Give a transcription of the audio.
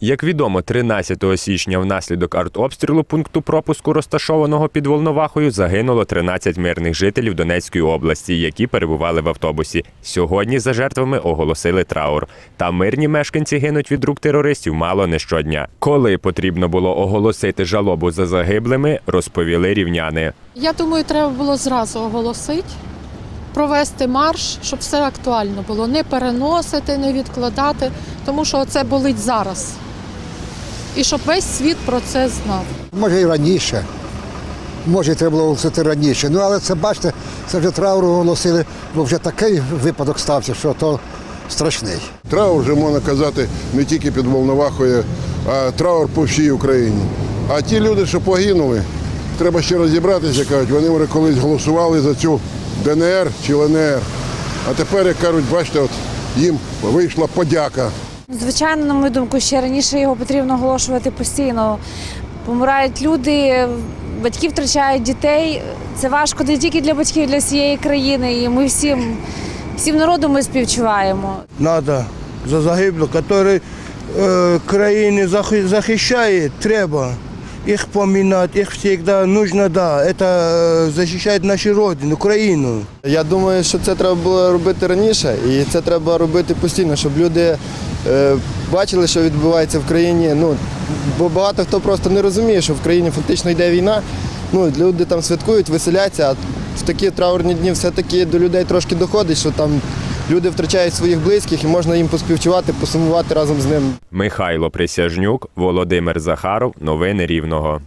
Як відомо, 13 січня внаслідок артобстрілу пункту пропуску, розташованого під Волновахою, загинуло 13 мирних жителів Донецької області, які перебували в автобусі. Сьогодні за жертвами оголосили траур. Та мирні мешканці гинуть від рук терористів мало не щодня. Коли потрібно було оголосити жалобу за загиблими, розповіли рівняни. Я думаю, треба було зразу оголосити, провести марш, щоб все актуально було. Не переносити, не відкладати, тому що це болить зараз. І щоб весь світ про це знав. Може і раніше. Може, і треба було оголосити раніше. Ну, але це бачите, це вже траур оголосили, бо вже такий випадок стався, що то страшний. Траур вже можна казати не тільки під Волновахою, а траур по всій Україні. А ті люди, що загинули, треба ще розібратися, кажуть, вони вже колись голосували за цю ДНР чи ЛНР. А тепер, як кажуть, бачите, от їм вийшла подяка. Звичайно, на мою думку, ще раніше його потрібно оголошувати постійно. Помирають люди, батьки втрачають дітей. Це важко не тільки для батьків, для всієї країни. І ми всім, всім народом ми співчуваємо. надо за загиблих, які е, країни захи- захищають, треба. Їх помінати, їх завжди нужно, да. Це захищає нашу родину, Україну. Я думаю, що це треба було робити раніше, і це треба робити постійно, щоб люди бачили, що відбувається в країні. Ну, бо багато хто просто не розуміє, що в країні фактично йде війна. Ну, люди там святкують, веселяться, а в такі траурні дні все-таки до людей трошки доходить, що там люди втрачають своїх близьких і можна їм поспівчувати, посумувати разом з ним. Михайло Присяжнюк, Володимир Захаров. Новини Рівного.